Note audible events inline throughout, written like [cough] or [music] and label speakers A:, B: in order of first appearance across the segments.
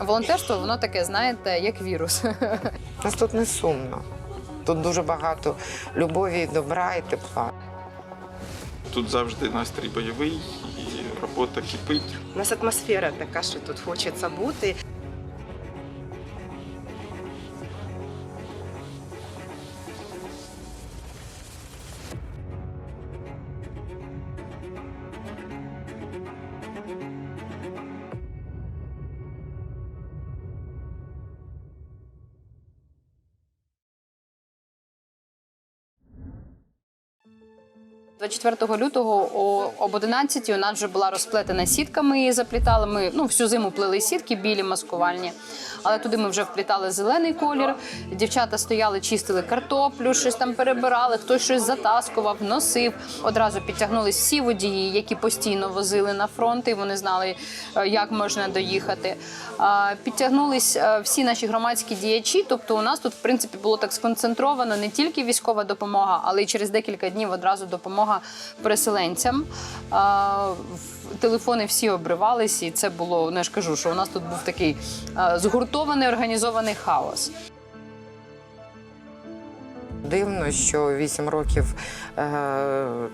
A: волонтерство, воно таке, знаєте, як вірус. [laughs]
B: Нас тут не сумно. Тут дуже багато любові, добра і тепла.
C: Тут завжди настрій бойовий і робота кипить.
D: У нас атмосфера така, що тут хочеться бути.
A: – 24 лютого о, об 11 у нас вже була розплетена сітка. Ми її заплітали. Ми ну всю зиму плели сітки, білі маскувальні. Але туди ми вже вплітали зелений колір. Дівчата стояли, чистили картоплю, щось там перебирали, хтось щось затаскував, носив. Одразу підтягнулись всі водії, які постійно возили на фронт, і вони знали, е, як можна доїхати. Підтягнулись е, всі наші громадські діячі. Тобто, у нас тут, в принципі, було так сконцентровано не тільки військова допомога, але й через декілька днів одразу допомога переселенцям. Телефони всі обривались, і це було. Ну я ж кажу, що у нас тут був такий згуртований організований хаос.
B: Дивно, що вісім років е,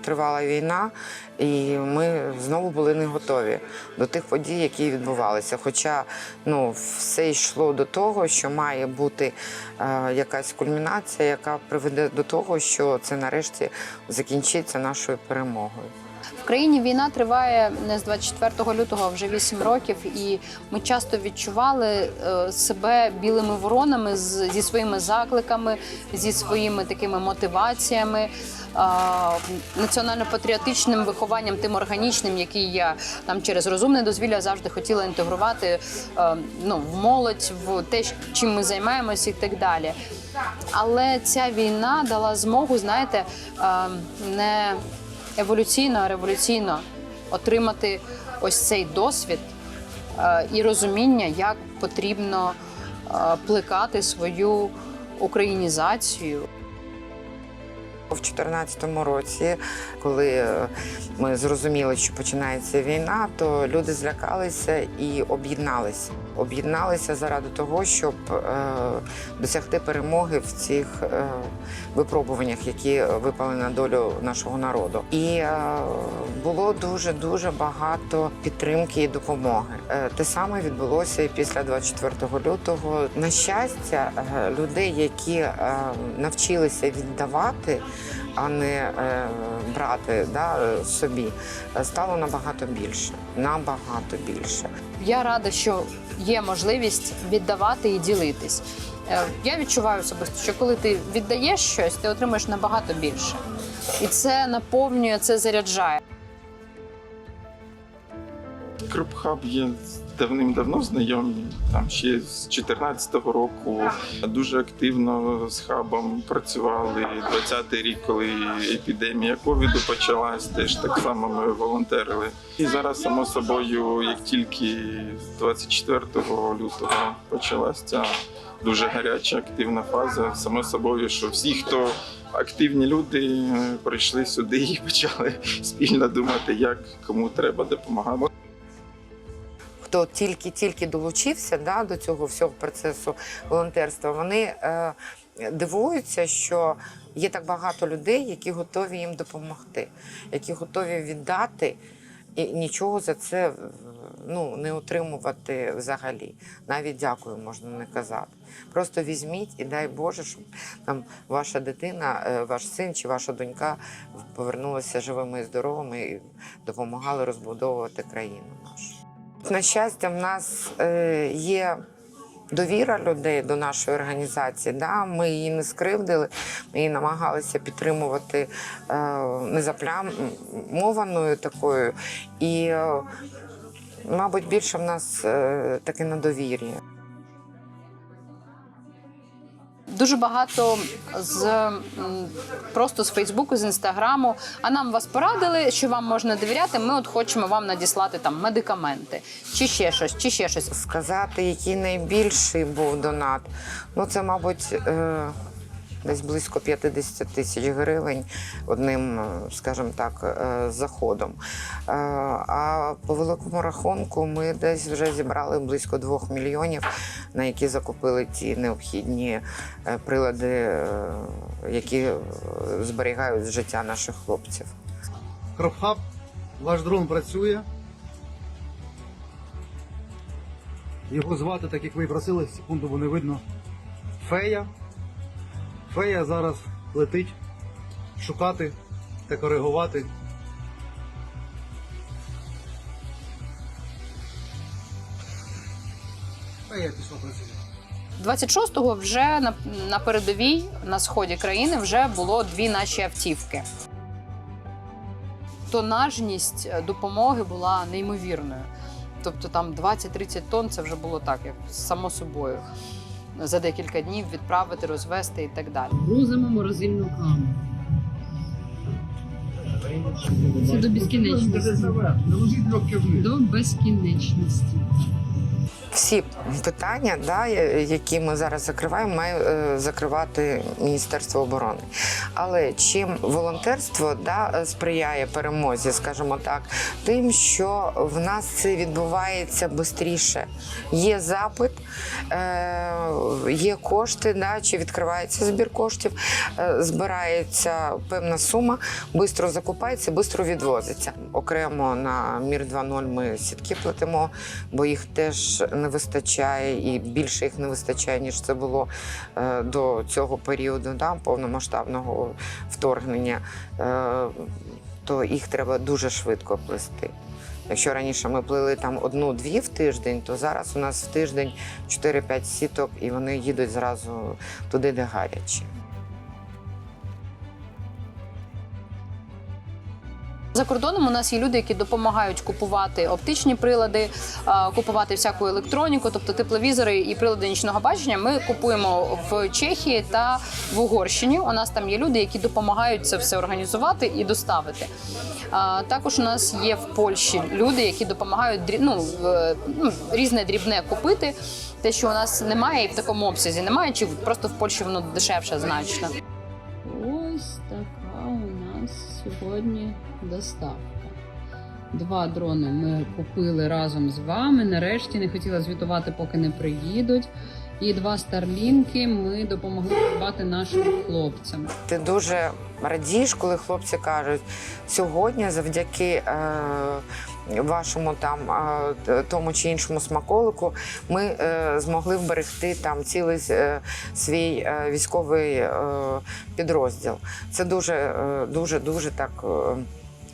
B: тривала війна, і ми знову були не готові до тих подій, які відбувалися. Хоча ну, все йшло до того, що має бути е, якась кульмінація, яка приведе до того, що це нарешті закінчиться нашою перемогою.
A: В країні війна триває не з 24 лютого, а вже 8 років, і ми часто відчували е, себе білими воронами зі своїми закликами, зі своїми такими мотиваціями. е, Національно-патріотичним вихованням, тим органічним, який я там через розумне дозвілля завжди хотіла інтегрувати е, ну, в молодь, в те, чим ми займаємося і так далі. Але ця війна дала змогу, знаєте, не еволюційно, а революційно отримати ось цей досвід е, і розуміння, як потрібно е, плекати свою українізацію.
B: У 2014 році, коли е, ми зрозуміли, що починається війна, то люди злякалися і об'єдналися. Об'єдналися заради того, щоб е, досягти перемоги в цих е, випробуваннях, які випали на долю нашого народу. І було дуже дуже багато підтримки і допомоги. Те саме відбулося і після 24 лютого. На щастя, людей, які навчилися віддавати, а не е, брати да, собі, стало набагато більше. Набагато більше.
A: Я рада, що є можливість віддавати і ділитись. Е, Я відчуваю особисто, що коли ти віддаєш щось, ти отримуєш набагато більше. І це наповнює, це заряджає.
C: Крупхаб є давним-давно знайомі. Там ще з 2014 року дуже активно з хабом працювали. 20-й рік, коли епідемія ковіду почалась, теж так само ми волонтерили. І зараз, само собою, як тільки з 24 лютого почалась ця дуже гаряча активна фаза, само собою, що всі, хто активні люди, прийшли сюди і почали спільно думати, як кому треба допомагати.
B: Хто тільки-тільки долучився да, до цього всього процесу волонтерства, вони е, дивуються, що є так багато людей, які готові їм допомогти, які готові віддати і нічого за це ну, не отримувати взагалі. Навіть дякую можна не казати. Просто візьміть і дай Боже, щоб там ваша дитина, е, ваш син чи ваша донька повернулися живими і здоровими і допомагали розбудовувати країну. На щастя, в нас е, є довіра людей до нашої організації. Да? Ми її не скривдили, ми її намагалися підтримувати е, незаплямованою такою. І, е, мабуть, більше в нас таке на довір'я.
A: Дуже багато з просто з Фейсбуку, з інстаграму. А нам вас порадили, що вам можна довіряти. Ми от хочемо вам надіслати там медикаменти, чи ще щось, чи ще щось.
B: Сказати, який найбільший був донат, ну це, мабуть, е, десь близько 50 тисяч гривень одним, е, скажімо так, е, заходом. Е, А по великому рахунку ми десь вже зібрали близько 2 мільйонів, на які закупили ті необхідні прилади, які зберігають життя наших хлопців.
E: Кропхаб, ваш дрон працює. Його звати, так як ви просили, секунду, бо не видно. Фея. Фея зараз летить шукати та коригувати. Фея пішла працювати.
A: 26-го вже на, на передовій на сході країни вже було дві наші автівки. Тонажність е, допомоги була неймовірною. Тобто там 20-30 тонн це вже було так, як само собою. За декілька днів відправити, розвести і так далі.
F: Грузимо морозильну каму. Це до безкінечності. До безкінечності.
B: Всі питання, да, які ми зараз закриваємо, має е, закривати Міністерство оборони. Але чим волонтерство да, сприяє перемозі, скажімо так, тим, що в нас це відбувається швидше. Є запит, е, є кошти, да, чи відкривається збір коштів, е, збирається певна сума, швидко закупається, швидко відвозиться. Окремо на Мір 2.0 ми сітки платимо, бо їх теж не вистачає, і більше їх не вистачає, ніж це було е, до цього періоду да, повномасштабного вторгнення. Е, то їх треба дуже швидко плести. Якщо раніше ми плели там одну-дві в тиждень, то зараз у нас в тиждень 4-5 сіток, і вони їдуть зразу туди, де гарячі.
A: За кордоном у нас є люди, які допомагають купувати оптичні прилади, купувати всяку електроніку, тобто тепловізори і прилади нічного бачення. Ми купуємо в Чехії та в Угорщині. У нас там є люди, які допомагають це все організувати і доставити. Також у нас є в Польщі люди, які допомагають ну, ну, різне дрібне купити. Те, що у нас немає, і в такому обсязі немає, чи просто в Польщі воно дешевше значно.
F: Ось така у нас сьогодні доставка. Два дрони ми купили разом з вами. Нарешті не хотіла звітувати, поки не приїдуть. І два старлінки ми допомогли придбати нашим хлопцям.
B: Ти дуже радієш, коли хлопці кажуть, сьогодні завдяки е, вашому там е, тому чи іншому смаколику ми е, змогли вберегти там цілий е, свій е, військовий е, підрозділ. Це дуже, е, дуже, дуже так. е,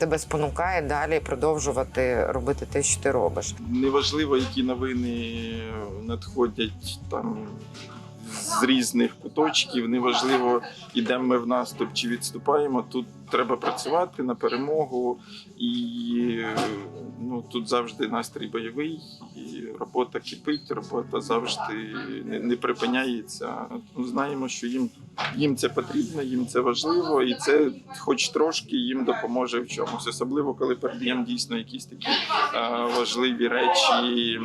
B: Тебе спонукає далі продовжувати робити те, що ти робиш.
C: Неважливо, які новини надходять там з різних куточків. Неважливо, ідемо ми в наступ чи відступаємо. Тут треба працювати на перемогу, і ну тут завжди настрій бойовий, і робота кипить, робота завжди не, не припиняється. Ну, знаємо, що їм, їм це потрібно, їм це важливо, і це, хоч трошки, їм допоможе в чомусь, особливо коли передаємо дійсно якісь такі е, важливі речі,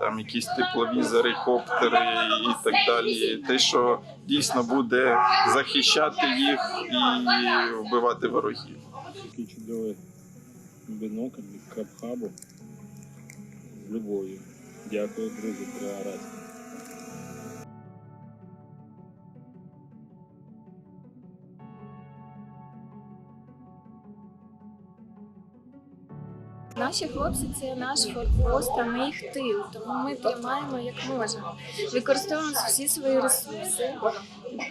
C: там якісь тепловізори, коптери і так далі. Те, що дійсно буде захищати їх і вбивати ворогів.
G: Такий чудовий бінокль від Крабхабу з любов'ю. Дякую, друзі, три раз.
H: Наші хлопці це наш форпост, а ми їх тил, тому ми тримаємо як можемо. Використовуємо всі свої ресурси,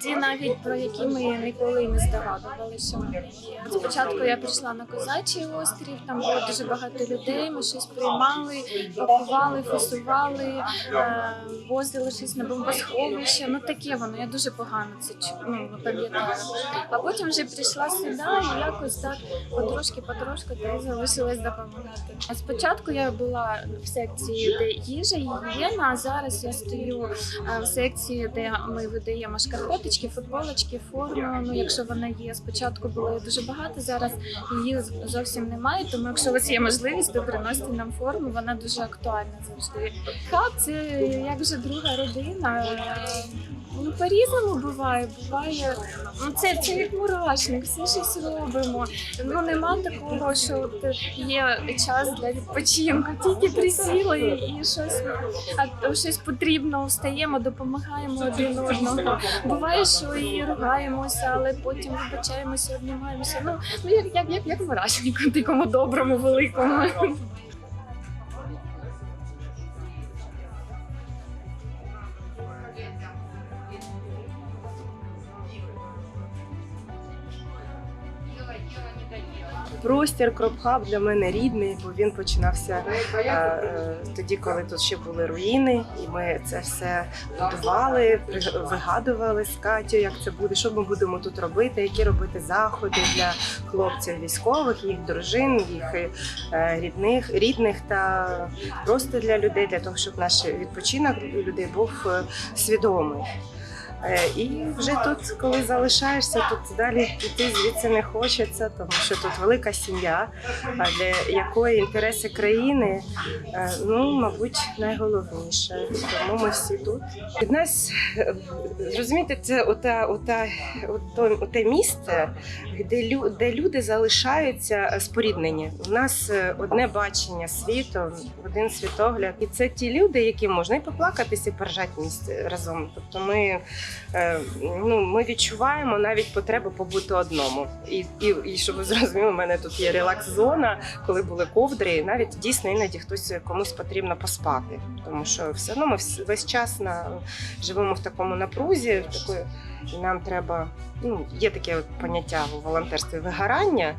H: ті навіть про які ми ніколи не здогадували, що вони є. Спочатку я прийшла на козачий острів, там було дуже багато людей. Ми щось приймали, пакували, фасували, е, возили щось на бомбосховище. Ну таке воно. Я дуже погано це ну, пам'ятаю. А потім вже прийшла сюди і якось так потрошки, потрошки та залишилась допомагати. А спочатку я була в секції, де їжа і гігієна, а зараз я стою е, в секції, де ми видаємо шкарпеточки, футболочки, форму. Ну, якщо вона є. Спочатку було її дуже багато, зараз її зовсім немає. Тому якщо у вас є можливість, то приносите нам форму, вона дуже актуальна завжди. Хаб це як вже друга родина. Ну, по-різному буває. Буває, ну це, це як мурашник, все щось робимо. Ну нема такого, що от є час для відпочинку. Тільки присіли і щось, а щось потрібно, встаємо, допомагаємо один одному. Буває, що і ругаємося, але потім вибачаємося, обнімаємося. Ну, ну як, як, як, як вираження, такому доброму, великому.
D: Простір Кропхаб для мене рідний, бо він починався е, е, тоді, коли тут ще були руїни, і ми це все будували, вигадували з Катю, як це буде, що ми будемо тут робити, які робити заходи для хлопців військових, їх дружин, їх е, рідних, рідних та просто для людей, для того, щоб наш відпочинок людей був свідомий. Е, І вже тут, коли залишаєшся, тут далі йти звідси не хочеться, тому що тут велика сім'я, для якої інтереси країни, е, ну, мабуть, найголовніше. Тому ми всі тут. Від нас, е, розумієте, це ота, ота, ото, оте місце, де, лю, де люди залишаються споріднені. У нас одне бачення світу, один світогляд. І це ті люди, які можна і поплакатися, і поржати місце разом. Тобто ми ну, ми відчуваємо навіть потребу побути одному. І, і, і щоб ви зрозуміли, у мене тут є релакс-зона, коли були ковдри, і навіть дійсно іноді хтось комусь потрібно поспати. Тому що все одно ми весь час на, живемо в такому напрузі, такої, нам треба. Ну, є таке от поняття у волонтерстві вигорання.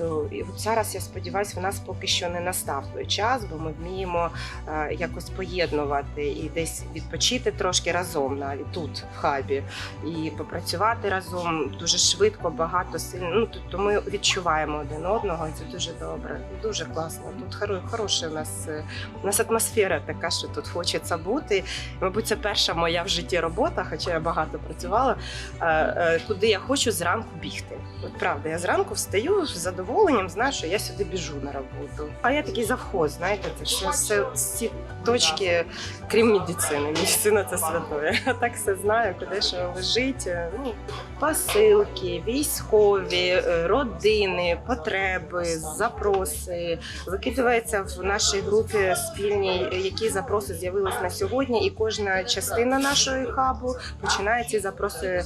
D: То і от зараз я сподіваюся, в нас поки що не настав той час, бо ми вміємо е, якось поєднувати і десь відпочити трошки разом, навіть тут, в хабі, і попрацювати разом дуже швидко, багато сильно. Ну тобто ми відчуваємо один одного, і це дуже добре, дуже класно. Тут хоро- хороша у нас е, у нас атмосфера така, що тут хочеться бути. Мабуть, це перша моя в житті робота, хоча я багато працювала. е, е, Куди я хочу зранку бігти. От правда, я зранку встаю з задоволенням, знаю, що я сюди біжу на роботу. А я такий завхоз, знаєте, це все, все всі точки, крім медицини. Медицина це святое. [laughs] А так все знаю, куди що лежить. е, Ну, посилки, військові, е, родини, потреби, запроси. Викидується в нашій групі спільній, які запроси з'явились на сьогодні, і кожна частина нашої хабу починає ці запроси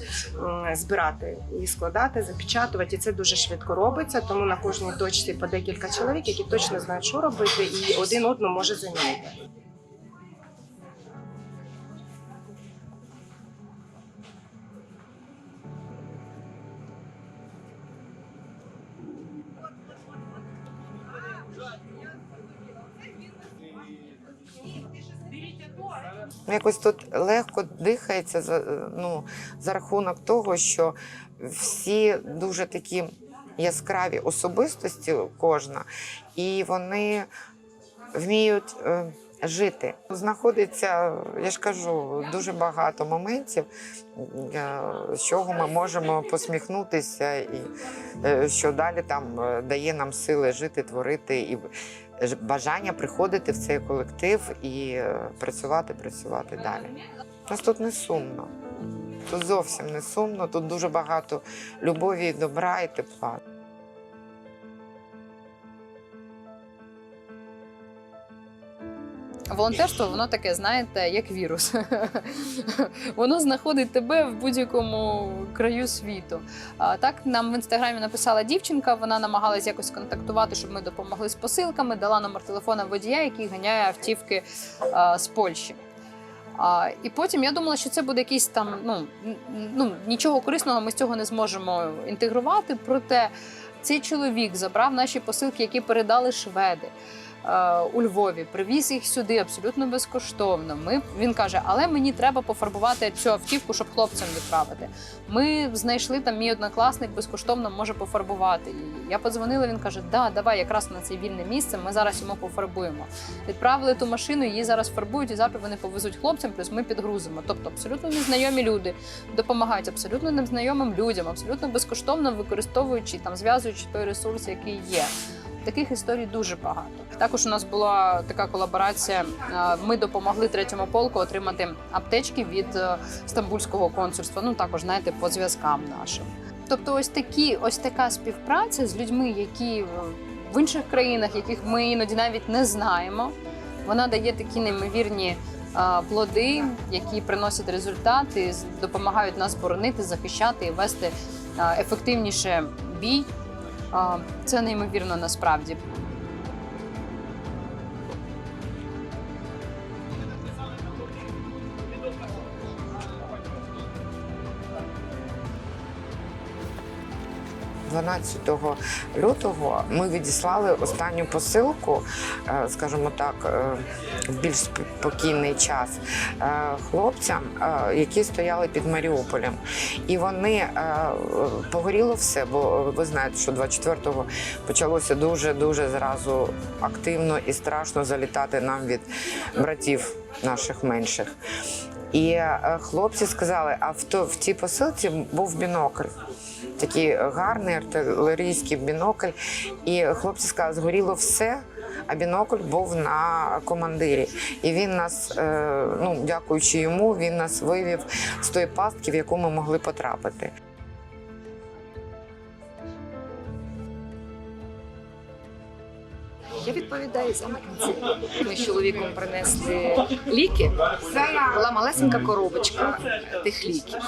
D: збирати і складати, запечатувати. І це дуже швидко робиться. Тому на кожній точці по декілька чоловік, які точно знають, що робити, і один одного може замінити.
B: Якось тут легко дихається за, ну, за рахунок того, що всі дуже такі яскраві особистості, кожна, і вони вміють е, жити. Знаходиться, я ж кажу, дуже багато моментів, е, з чого ми можемо посміхнутися, і е, що далі там е, дає нам сили жити, творити і бажання приходити в цей колектив і працювати, працювати далі. Нас тут не сумно. Тут зовсім не сумно, тут дуже багато любові, добра і тепла.
A: Волонтерство, воно таке, знаєте, як вірус. [laughs] воно знаходить тебе в будь-якому краю світу. Так нам в інстаграмі написала дівчинка, вона намагалась якось контактувати, щоб ми допомогли з посилками, дала номер телефона водія, який ганяє автівки з Польщі. А, і потім я думала, що це буде якийсь там, ну, ну нічого корисного ми з цього не зможемо інтегрувати. Проте цей чоловік забрав наші посилки, які передали шведи. Е, У Львові привіз їх сюди абсолютно безкоштовно. Ми він каже, але мені треба пофарбувати цю автівку, щоб хлопцям відправити. Ми знайшли там мій однокласник безкоштовно може пофарбувати її. Я подзвонила. Він каже: Да, давай якраз на це вільне місце. Ми зараз йому пофарбуємо. Відправили ту машину, її зараз фарбують, і завтра вони повезуть хлопцям, плюс ми підгрузимо. Тобто абсолютно незнайомі люди допомагають абсолютно незнайомим людям, абсолютно безкоштовно використовуючи там, зв'язуючи той ресурс, який є. Таких історій дуже багато. Також у нас була така колаборація. е, Ми допомогли третьому полку отримати аптечки від е, стамбульського консульства. Ну також знаєте, по зв'язкам нашим. Тобто, ось такі, ось така співпраця з людьми, які е, в інших країнах, яких ми іноді навіть не знаємо. Вона дає такі неймовірні плоди, які приносять результати, допомагають нас боронити, захищати і вести ефективніше бій. Це неймовірно насправді.
B: – 12 лютого ми відіслали останню посилку, е, скажімо так, е, в більш спокійний час е, хлопцям, які стояли під Маріуполем. І вони погоріло все, бо ви знаєте, що 24-го почалося дуже дуже зразу активно і страшно залітати нам від братів наших менших. І хлопці сказали: а в, то, в тій посилці був бінокль. Такий гарний артилерійський бінокль. І хлопці сказали, згоріло все, а бінокль був на командирі. І він нас, е, ну дякуючи йому, він нас вивів з тої пастки, в яку ми могли потрапити.
I: Я відповідаю за митниці. Ми з чоловіком принесли ліки. Була малесенька коробочка тих ліків.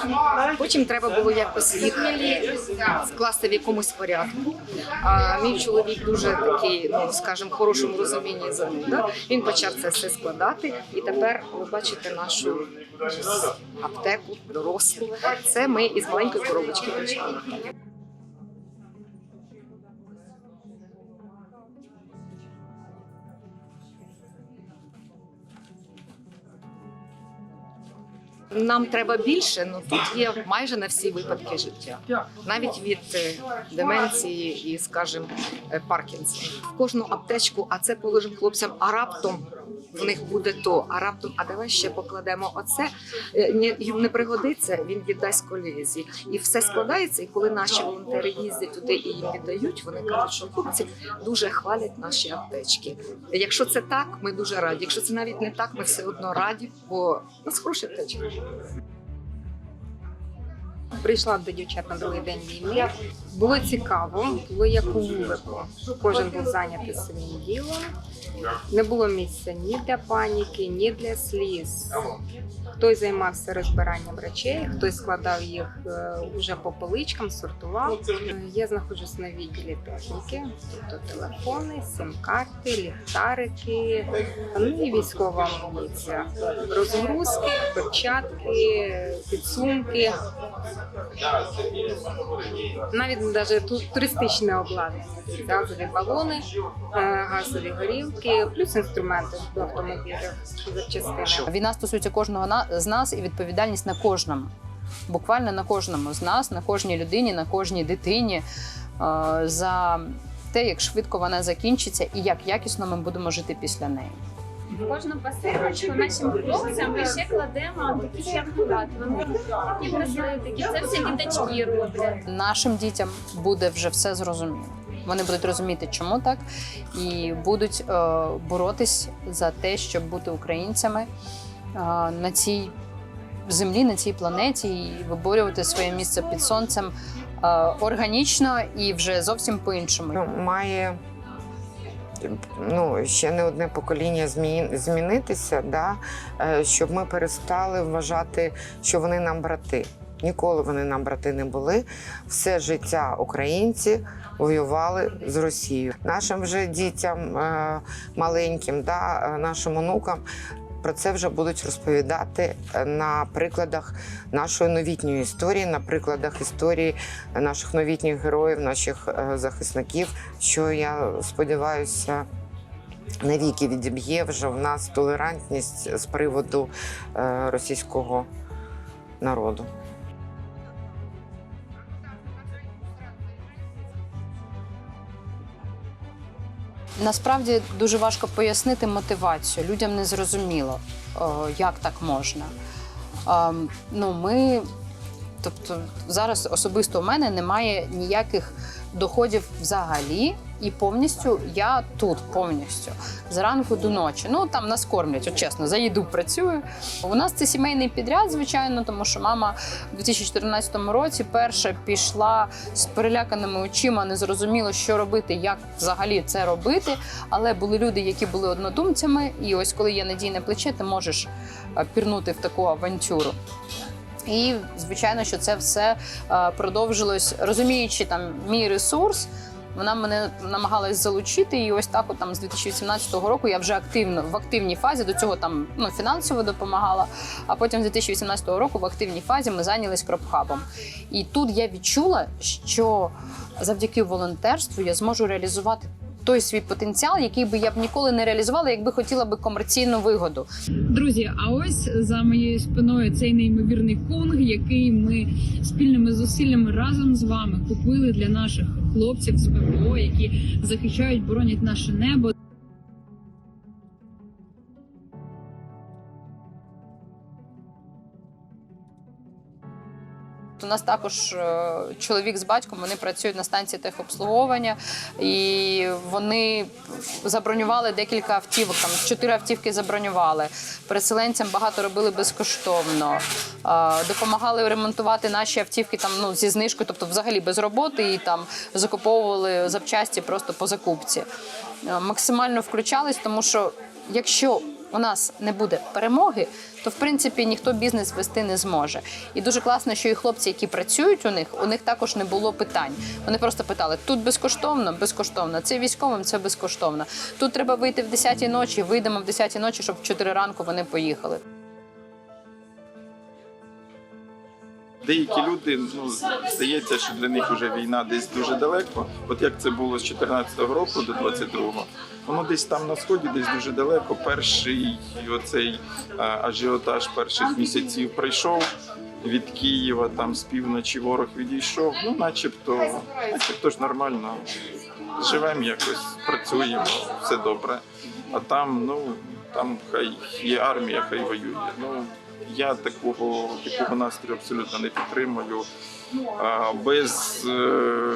I: Потім треба було якось їх скласти в якомусь порядку. А мій чоловік дуже такий, ну скажімо, хорошому розумінні зануда. Він почав це все складати, і тепер ви бачите нашу аптеку дорослу. Це ми із маленької коробочки почали. Нам треба більше, ну тут є майже на всі випадки життя, навіть від е, деменції і, скажімо, е, Паркінсона. В кожну аптечку, а це положимо хлопцям, а раптом в них буде то, а раптом, а давай ще покладемо оце. Е, Їм не пригодиться, він віддасть колізі. І все складається. І коли наші волонтери їздять туди і їм віддають, вони кажуть, що хлопці дуже хвалять наші аптечки. Якщо це так, ми дуже раді. Якщо це навіть не так, ми все одно раді, бо у нас хороші аптечки.
J: Прийшла до дівчат на другий день війни. Було цікаво, було як у вулику. Кожен був зайнятий своїм ділом. Не було місця ні для паніки, ні для сліз. Хтось займався розбиранням речей, хтось складав їх е, уже по поличкам, сортував. Е, Я знаходжусь на відділі техніки, тобто телефони, сім-карти, ліхтарики, ну і військова амуніція. Розгрузки, перчатки, підсумки, навіть навіть тут туристичне обладнання, газові балони, е, газові горілки, плюс інструменти до автомобілів, запчастини.
A: Війна стосується кожного на- з нас і відповідальність на кожному. Буквально на кожному з нас, на кожній людині, на кожній дитині е, за те, як швидко вона закінчиться і як якісно ми будемо жити після неї.
H: Кожну посилочку нашим хлопцям ми ще кладемо такі шоколад. Вони такі браслетики, це все діточки роблять.
A: Нашим дітям буде вже все зрозуміло. Вони будуть розуміти, чому так, і будуть е, боротись за те, щоб бути українцями на цій землі, на цій планеті, і виборювати своє місце під сонцем органічно і вже зовсім по-іншому.
B: Ну, має ну, ще не одне покоління змін, змінитися, да? е, щоб ми перестали вважати, що вони нам брати. Ніколи вони нам брати не були. Все життя українці воювали з Росією. Нашим вже дітям е, маленьким, да, е, нашим онукам. Про це вже будуть розповідати е, на прикладах нашої новітньої історії, на прикладах історії наших новітніх героїв, наших е, захисників, що я сподіваюся. Навіки відіб'є вже в нас толерантність з приводу е, російського народу.
A: Насправді дуже важко пояснити мотивацію. Людям не зрозуміло, е, як так можна. Ем, Ну, ми Тобто зараз особисто у мене немає ніяких доходів взагалі, і повністю я тут повністю зранку до ночі. Ну там нас кормлять, от чесно, за їду працюю. У нас це сімейний підряд, звичайно, тому що мама у 2014 році перша пішла з переляканими очима, не зрозуміло, що робити, як взагалі це робити. Але були люди, які були однодумцями, і ось коли є надійне плече, ти можеш е, пірнути в таку авантюру. І звичайно, що це все е, продовжилось, розуміючи там мій ресурс. Вона мене намагалась залучити, і ось так, от там з 2018 року я вже активно в активній фазі до цього там ну фінансово допомагала. А потім з 2018 року в активній фазі ми зайнялись кропхабом. І тут я відчула, що завдяки волонтерству я зможу реалізувати той свій потенціал, який би я б ніколи не реалізувала, якби хотіла би комерційну вигоду.
F: Друзі, а ось за моєю спиною цей неймовірний кунг, який ми спільними зусиллями разом з вами купили для наших хлопців з ППО, які захищають, боронять наше небо.
A: У нас також е, чоловік з батьком вони працюють на станції техобслуговування, і вони забронювали декілька автівок. Там чотири автівки забронювали. Переселенцям багато робили безкоштовно. Е, Допомагали ремонтувати наші автівки там ну зі знижкою, тобто взагалі без роботи, і там закуповували запчасті просто по закупці. Е, Максимально включались, тому що якщо у нас не буде перемоги, то в принципі ніхто бізнес вести не зможе. І дуже класно, що і хлопці, які працюють у них, у них також не було питань. Вони просто питали: тут безкоштовно, безкоштовно. Це військовим, це безкоштовно. Тут треба вийти в 10-й ночі, вийдемо в 10-й ночі, щоб в 4 ранку вони поїхали.
C: Деякі люди, ну здається, що для них вже війна десь дуже далеко. От як це було з 14-го року до 22-го, воно десь там на сході, десь дуже далеко. Перший оцей ажіотаж перших місяців прийшов від Києва, там з півночі ворог відійшов. Ну, начебто, начебто ж нормально. Живемо якось, працюємо, все добре. А там, ну там хай є армія, хай воює. Ну я такого такого настрою абсолютно не підтримую. Без е,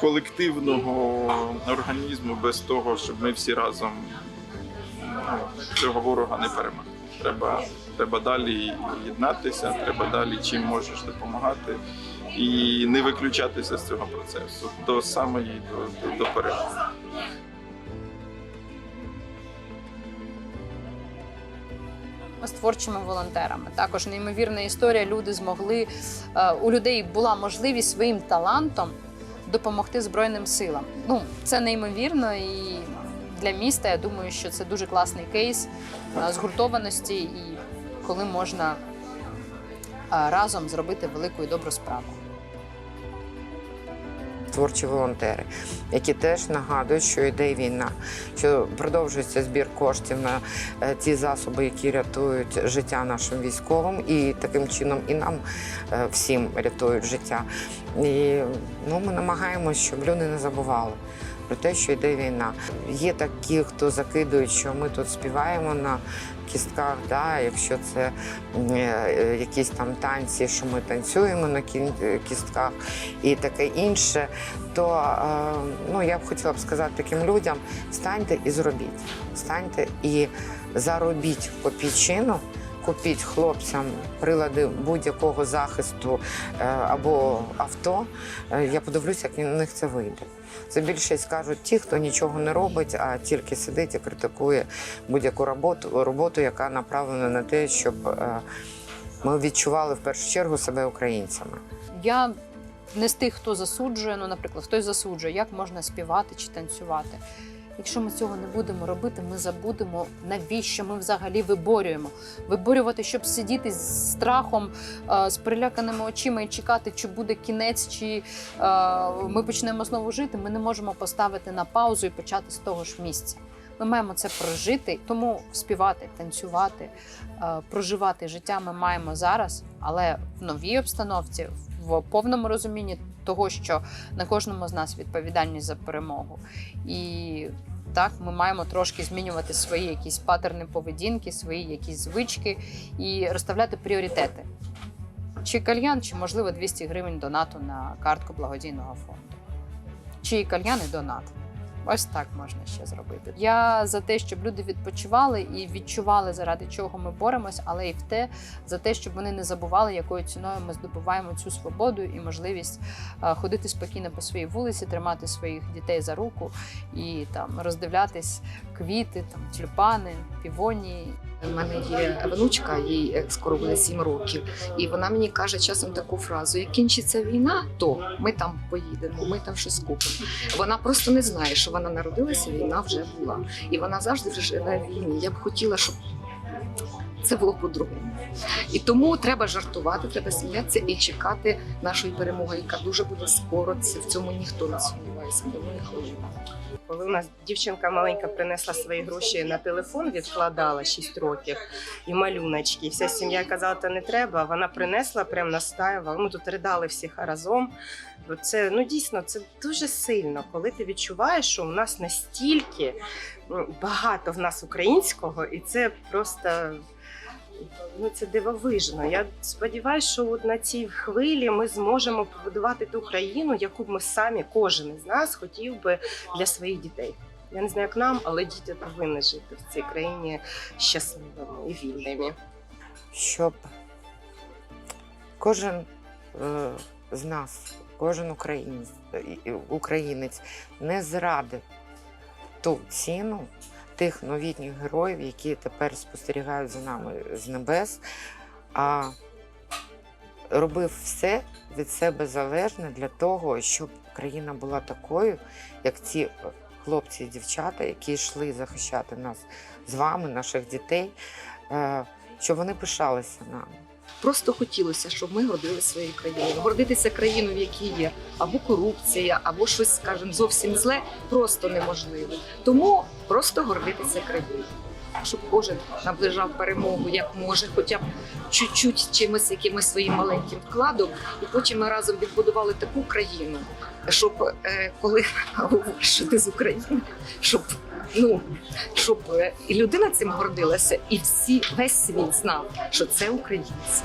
C: колективного організму, без того, щоб ми всі разом ну, цього ворога не перемогли. Треба, треба далі єднатися, треба далі чим можеш допомагати і не виключатися з цього процесу до самої до, до, до перемоги.
A: З творчими волонтерами. Також неймовірна історія. Люди змогли е, у людей була можливість своїм талантом допомогти Збройним силам. Ну це неймовірно і для міста. Я думаю, що це дуже класний кейс е, згуртованості і коли можна е, разом зробити велику і добру справу.
B: Творчі волонтери, які теж нагадують, що йде війна, що продовжується збір коштів на е, ті засоби, які рятують життя нашим військовим, і таким чином і нам е, всім рятують життя. І ну, ми намагаємося, щоб люди не забували. Про те, що йде війна. Є такі, хто закидують, що ми тут співаємо на кістках, да, якщо це е, якісь там танці, що ми танцюємо на е, кістках і таке інше, то е, ну, я б хотіла б сказати таким людям: встаньте і зробіть. Встаньте і заробіть копійчину, купіть хлопцям прилади будь-якого захисту е, або авто. Е, Я подивлюся, як у них це вийде. Це більшість кажуть ті, хто нічого не робить, а тільки сидить і критикує будь-яку роботу, роботу, яка направлена на те, щоб е, ми відчували в першу чергу себе українцями.
A: Я не з тих, хто засуджує. Ну, наприклад, хтось засуджує, як можна співати чи танцювати. Якщо ми цього не будемо робити, ми забудемо, навіщо ми взагалі виборюємо. Виборювати, щоб сидіти з страхом, е, з переляканими очима і чекати, чи буде кінець, чи е, ми почнемо знову жити. Ми не можемо поставити на паузу і почати з того ж місця. Ми маємо це прожити, тому співати, танцювати, е, проживати життя ми маємо зараз, але в новій обстановці, в повному розумінні того, що на кожному з нас відповідальність за перемогу. І так, ми маємо трошки змінювати свої якісь паттерни поведінки, свої якісь звички і розставляти пріоритети. Чи кальян, чи можливо 200 гривень донату на картку благодійного фонду. Чи кальян і донат. Ось так можна ще зробити. Я за те, щоб люди відпочивали і відчували, заради чого ми боремось, але і в те, за те, щоб вони не забували, якою ціною ми здобуваємо цю свободу і можливість е, ходити спокійно по своїй вулиці, тримати своїх дітей за руку і там роздивлятись квіти, там тюльпани, півонії.
I: У мене є внучка, їй е, скоро буде 7 років, і вона мені каже часом таку фразу: як кінчиться війна, то ми там поїдемо, ми там щось купимо. Вона просто не знає, що вона народилася, війна вже була. І вона завжди вже в війні. Я б хотіла, щоб це було по-другому. І тому треба жартувати, треба сміятися і чекати нашої перемоги, яка дуже буде скоро. Це в цьому ніхто не сумнівається. Тому не.
D: Коли у нас дівчинка маленька принесла свої гроші на телефон, відкладала 6 років і малюночки. Вся сім'я казала, та не треба. Вона принесла, прям настаювала. Ми тут ридали всіх разом. Це ну дійсно це дуже сильно, коли ти відчуваєш, що у нас настільки багато в нас українського, і це просто. Ну, це дивовижно. Я сподіваюся, що от на цій хвилі ми зможемо побудувати ту країну, яку б ми самі, кожен із нас, хотів би для своїх дітей. Я не знаю, як нам, але діти повинні жити в цій країні щасливими і вільними.
B: щоб кожен е, з нас, кожен українець, українець не зрадив ту ціну тих новітніх героїв, які тепер спостерігають за нами з небес, а робив все від себе залежне для того, щоб Україна була такою, як ці хлопці і дівчата, які йшли захищати нас з вами, наших дітей, е, щоб вони пишалися нами.
I: Просто хотілося, щоб ми гордили своєю країною. Гордитися країною, в якій є або корупція, або щось, скажімо, зовсім зле, просто неможливо. Тому просто гордитися країною. Щоб кожен наближав перемогу як може, хоча б чуть-чуть чимось, якимось своїм маленьким вкладом, і потім ми разом відбудували таку країну, щоб е, коли [laughs] говориш, що ти з України, щоб ну щоб е, і людина цим гордилася, і всі весь світ знав, що це українці.